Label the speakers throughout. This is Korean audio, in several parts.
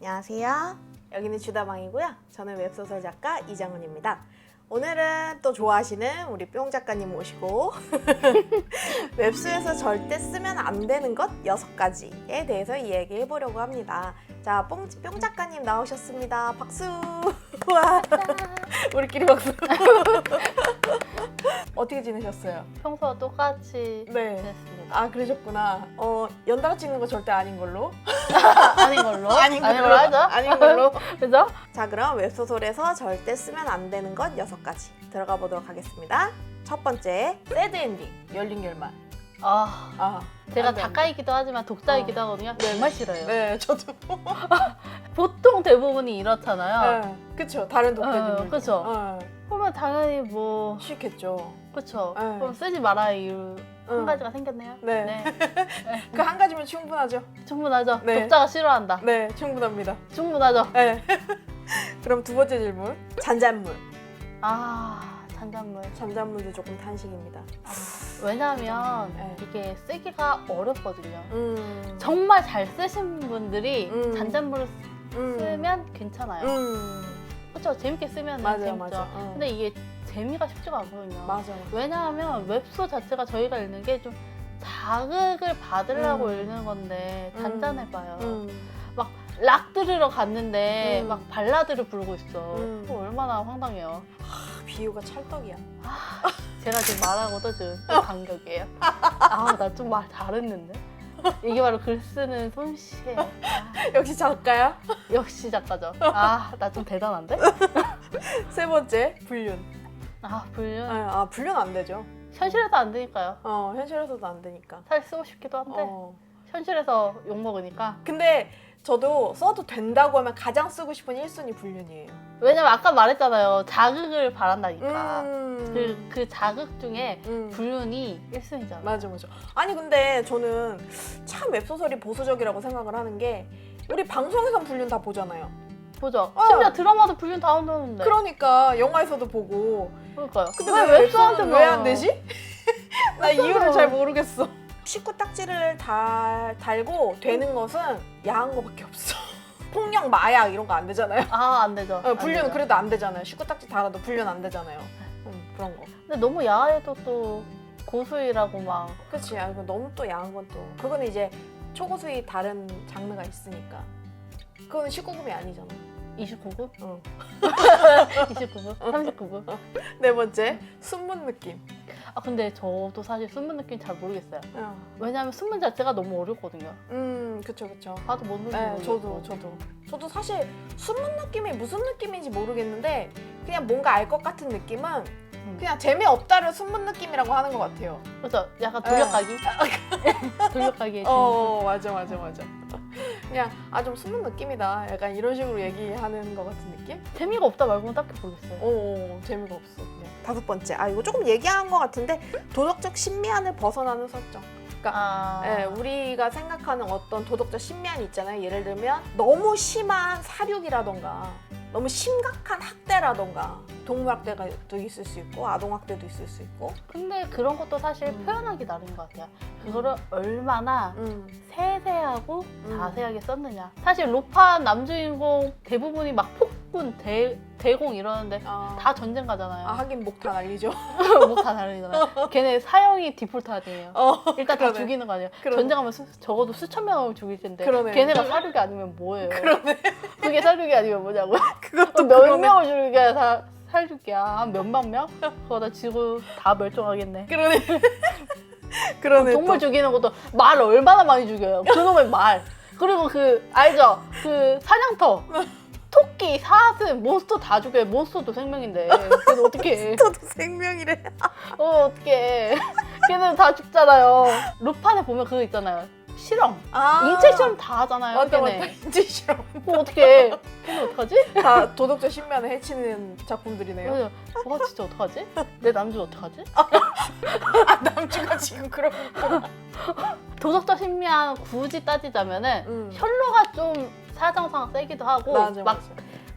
Speaker 1: 안녕하세요. 여기는 주다방이고요. 저는 웹소설 작가 이장훈입니다. 오늘은 또 좋아하시는 우리 뿅 작가님 모시고 웹소에서 절대 쓰면 안 되는 것 여섯 가지에 대해서 이야기해 보려고 합니다. 자, 뽕, 뿅 작가님 나오셨습니다. 박수! 와, 우리끼리 박수! 어떻게 지내셨어요?
Speaker 2: 평소와 똑같이
Speaker 1: 네.
Speaker 2: 지냈습니다.
Speaker 1: 아, 그러셨구나. 어, 연달아 찍는 거 절대 아닌 걸로.
Speaker 2: 아닌 걸로?
Speaker 1: 아닌 걸로.
Speaker 2: 걸로 하죠?
Speaker 1: 아닌 걸로.
Speaker 2: 그죠?
Speaker 1: 자, 그럼 웹소설에서 절대 쓰면 안 되는 것 여섯 가지 들어가 보도록 하겠습니다. 첫 번째, 새드 엔딩, 열린 결말.
Speaker 2: 아,
Speaker 1: 아,
Speaker 2: 제가
Speaker 1: 안 돼, 안 돼.
Speaker 2: 작가이기도 하지만 독자이기도 하거든요.
Speaker 1: 네.
Speaker 2: 정말 싫어요.
Speaker 1: 네, 저도.
Speaker 2: 보통 대부분이 이렇잖아요.
Speaker 1: 네, 그쵸. 다른 독자님들.
Speaker 2: 어, 그쵸.
Speaker 1: 어,
Speaker 2: 그러면 당연히 뭐,
Speaker 1: 싫겠죠.
Speaker 2: 그쵸.
Speaker 1: 네.
Speaker 2: 그럼 쓰지 말아야 이유 한
Speaker 1: 응.
Speaker 2: 가지가 생겼네요.
Speaker 1: 네. 그 한 가지면 충분하죠.
Speaker 2: 충분하죠.
Speaker 1: 네.
Speaker 2: 독자가 싫어한다.
Speaker 1: 네, 충분합니다.
Speaker 2: 충분하죠.
Speaker 1: 네. 그럼 두 번째 질문. 잔잔물.
Speaker 2: 아, 잔잔물.
Speaker 1: 잔잔물도 조금 탄식입니다.
Speaker 2: 아, 왜냐면
Speaker 1: 네.
Speaker 2: 이게 쓰기가 어렵거든요.
Speaker 1: 음.
Speaker 2: 정말 잘 쓰신 분들이
Speaker 1: 음.
Speaker 2: 잔잔물을
Speaker 1: 음.
Speaker 2: 쓰면 괜찮아요.
Speaker 1: 음.
Speaker 2: 그렇죠. 재밌게 쓰면
Speaker 1: 맞아요,
Speaker 2: 재밌죠.
Speaker 1: 맞아. 어.
Speaker 2: 근데 이게 재미가 쉽지가 않거든요.
Speaker 1: 맞아.
Speaker 2: 왜냐하면 웹소 자체가 저희가 읽는 게 좀 자극을 받으려고
Speaker 1: 음.
Speaker 2: 읽는 건데
Speaker 1: 음.
Speaker 2: 잔잔해봐요.
Speaker 1: 음.
Speaker 2: 락 들으러 갔는데
Speaker 1: 음.
Speaker 2: 막 발라드를 부르고 있어.
Speaker 1: 음.
Speaker 2: 그거 얼마나 황당해요.
Speaker 1: 비유가 찰떡이야.
Speaker 2: 제가 지금 말하고도 지금 또 간격이에요. 아, 나 좀 말 잘했는데. 이게 바로 글 쓰는 솜씨예요. 아,
Speaker 1: 역시 작가야.
Speaker 2: 역시 작가죠. 아, 나 좀 대단한데?
Speaker 1: 세 번째 불륜.
Speaker 2: 아, 불륜.
Speaker 1: 아, 아, 불륜 안 되죠.
Speaker 2: 현실에서 안 되니까요.
Speaker 1: 어 현실에서도 안 되니까.
Speaker 2: 사실 쓰고 싶기도 한데
Speaker 1: 어.
Speaker 2: 현실에서 욕 먹으니까.
Speaker 1: 근데 저도 써도 된다고 하면 가장 쓰고 싶은 1순위 불륜이에요.
Speaker 2: 왜냐면 아까 말했잖아요. 자극을 바란다니까.
Speaker 1: 음.
Speaker 2: 그, 그 자극 중에
Speaker 1: 음.
Speaker 2: 불륜이 1순위잖아.
Speaker 1: 맞아 맞아. 아니 근데 저는 참 웹소설이 보수적이라고 생각을 하는 게 우리 방송에선 불륜 다 보잖아요.
Speaker 2: 보죠.
Speaker 1: 어.
Speaker 2: 심지어 드라마도 불륜 다 온다는데.
Speaker 1: 그러니까 영화에서도 보고.
Speaker 2: 그러니까요.
Speaker 1: 근데 왜왜
Speaker 2: 웹소한테만
Speaker 1: 웹소는 왜 안 되지? 나 이유를 잘 모르겠어. 식구 딱지를 달, 달고 되는 것은 야한 거밖에 없어. 폭력, 마약 이런 거 안 되잖아요.
Speaker 2: 아, 안 되죠.
Speaker 1: 어,
Speaker 2: 안
Speaker 1: 불륜은
Speaker 2: 되죠.
Speaker 1: 그래도 안 되잖아요. 식구 딱지 달아도 불륜 안 되잖아요. 음, 그런 거.
Speaker 2: 근데 너무 야해도 또 고수이라고 막.
Speaker 1: 그치. 아, 이거 너무 또 야한 건 또. 그거는 이제 초고수의 다른 장르가 있으니까. 그거는 19금이 아니잖아.
Speaker 2: 29급?
Speaker 1: 어.
Speaker 2: 29급? 39급?
Speaker 1: 네 번째, 순문 느낌.
Speaker 2: 아, 근데 저도 사실 순문 느낌 잘 모르겠어요.
Speaker 1: 어.
Speaker 2: 왜냐면 순문 자체가 너무 어렵거든요.
Speaker 1: 음, 그쵸, 그쵸.
Speaker 2: 봐도 뭔 소리인지
Speaker 1: 네. 저도, 저도. 저도 사실 순문 느낌이 무슨 느낌인지 모르겠는데, 그냥 뭔가 알 것 같은 느낌은 그냥 재미없다를 순문 느낌이라고 하는 것 같아요.
Speaker 2: 그렇죠. 약간 돌려가기. 돌려가기.
Speaker 1: 어, 맞아, 맞아, 맞아. 그냥, 아, 좀 순문 느낌이다. 약간 이런 식으로 얘기하는 것 같은 느낌?
Speaker 2: 재미가 없다 말고는 딱히 모르겠어요.
Speaker 1: 어, 재미가 없어. 그냥. 다섯 번째, 아, 이거 조금 얘기한 것 같은데, 도덕적 신미안을 벗어나는 설정.
Speaker 2: 아,
Speaker 1: 예, 우리가 생각하는 어떤 도덕적 신미안이 있잖아요. 예를 들면 너무 심한 사륙이라던가 너무 심각한 학대라던가 동물학대도 있을 수 있고 아동학대도 있을 수 있고
Speaker 2: 근데 그런 것도 사실
Speaker 1: 음.
Speaker 2: 표현하기 나름인 것 같아요. 그거를 얼마나
Speaker 1: 음,
Speaker 2: 세세하고
Speaker 1: 음.
Speaker 2: 자세하게 썼느냐. 사실 로판 남주인공 대부분이 막 폭군, 대, 대공 이러는데
Speaker 1: 아,
Speaker 2: 다 전쟁 가잖아요.
Speaker 1: 아, 하긴 목다 날리죠.
Speaker 2: 뭐다 다르잖아요. 걔네 사형이 디폴트 아니에요.
Speaker 1: 어,
Speaker 2: 일단 다
Speaker 1: 그러네.
Speaker 2: 죽이는 거 아니에요.
Speaker 1: 그러네.
Speaker 2: 전쟁하면 수, 적어도 수천 명을 죽일 텐데
Speaker 1: 그러네.
Speaker 2: 걔네가 사륙이 아니면 뭐예요?
Speaker 1: 그러네.
Speaker 2: 그게 사륙이 아니면 뭐냐고요?
Speaker 1: 그것도
Speaker 2: 몇
Speaker 1: 그러네.
Speaker 2: 명을 죽이게 사, 살죽이야. 한 몇만 명? 그거 다 지구 다 멸종하겠네.
Speaker 1: 그러네. 그러네.
Speaker 2: 동물
Speaker 1: 또.
Speaker 2: 죽이는 것도 말 얼마나 많이 죽여요. 그놈의 말. 그리고 그 알죠? 그 사냥터. 토끼, 사슴, 몬스터 다 죽여요. 몬스터도 생명인데. 그래서 어떻게 해?
Speaker 1: 저도 생명이래.
Speaker 2: 어, 어떻게 해? 걔는 다 죽잖아요. 루판에 보면 그거 있잖아요. 실험.
Speaker 1: 아,
Speaker 2: 인체 실험 다 하잖아요.
Speaker 1: 맞다,
Speaker 2: 걔네.
Speaker 1: 맞다. 인체 실험.
Speaker 2: 뭐 어떻게 해? 걔네 어떡하지?
Speaker 1: 다 도덕적 신면을 해치는 작품들이네요.
Speaker 2: 그래서 와 진짜 어떡하지? 내 남주 어떡하지?
Speaker 1: 아, 남주가 지금 그런.
Speaker 2: 도덕적 신미한 굳이 따지자면은
Speaker 1: 음.
Speaker 2: 혈로가 좀 사정상 세기도 하고
Speaker 1: 맞아,
Speaker 2: 막
Speaker 1: 맞아.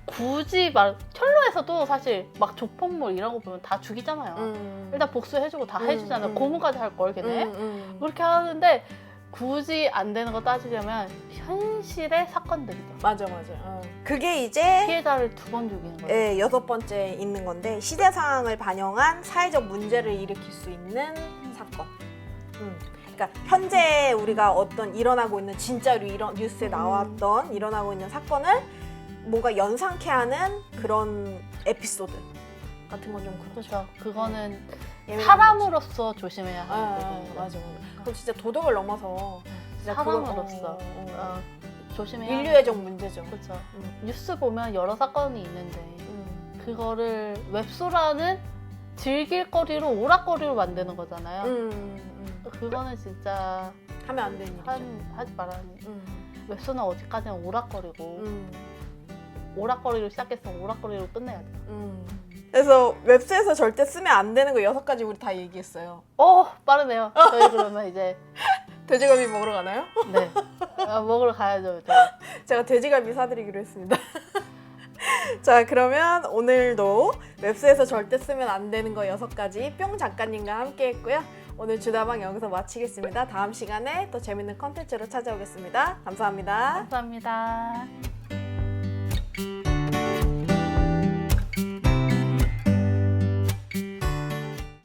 Speaker 2: 굳이 막 혈로에서도 사실 막 조폭물 이런 거 보면 다 죽이잖아요.
Speaker 1: 음.
Speaker 2: 일단 복수해주고 다
Speaker 1: 음,
Speaker 2: 해주잖아요.
Speaker 1: 음.
Speaker 2: 고문까지 할 걸 걔네.
Speaker 1: 음, 음.
Speaker 2: 그렇게 하는데 굳이 안 되는 거 따지려면 현실의 사건들이죠.
Speaker 1: 맞아 맞아. 어. 그게 이제
Speaker 2: 피해자를 두 번 죽이는 거예요.
Speaker 1: 예, 여섯 번째 있는 건데 시대 상황을 반영한 사회적 문제를 일으킬 수 있는 사건. 음. 그러니까 현재 우리가 어떤 일어나고 있는 진짜로 이런 뉴스에
Speaker 2: 음.
Speaker 1: 나왔던 일어나고 있는 사건을 뭔가 연상케 하는 그런 에피소드 같은 건 좀 그렇죠.
Speaker 2: 그렇죠. 그거는
Speaker 1: 예민한
Speaker 2: 사람으로서 조심해야
Speaker 1: 거지. 아,
Speaker 2: 하는
Speaker 1: 아,
Speaker 2: 부분이죠.
Speaker 1: 맞아 맞아. 그럼 진짜 도덕을 넘어서 진짜 그건-
Speaker 2: 사람으로서
Speaker 1: 어, 어, 어.
Speaker 2: 어, 조심해야
Speaker 1: 인류애적 문제죠.
Speaker 2: 그렇죠.
Speaker 1: 음.
Speaker 2: 뉴스 보면 여러 사건이 있는데
Speaker 1: 음.
Speaker 2: 그거를 웹소라는 즐길 거리로 오락거리로 만드는 거잖아요.
Speaker 1: 음, 음.
Speaker 2: 그거는 진짜
Speaker 1: 하면 안 되는 일이죠.
Speaker 2: 한, 하지 말아야 돼.
Speaker 1: 음.
Speaker 2: 웹소는 어디까지나 오락거리고
Speaker 1: 음.
Speaker 2: 오락거리로 시작해서 오락거리로 끝내야 돼.
Speaker 1: 음. 그래서 웹스에서 절대 쓰면 안 되는 거 여섯 가지 우리 다 얘기했어요.
Speaker 2: 어 빠르네요. 저희 그러면 이제
Speaker 1: 돼지갈비 먹으러 가나요?
Speaker 2: 네 아, 먹으러 가야죠. 저희.
Speaker 1: 제가 돼지갈비 사드리기로 했습니다. 자 그러면 오늘도 웹스에서 절대 쓰면 안 되는 거 여섯 가지 뿅 작가님과 함께 했고요. 오늘 주다방 여기서 마치겠습니다. 다음 시간에 또 재밌는 컨텐츠로 찾아오겠습니다. 감사합니다.
Speaker 2: 감사합니다.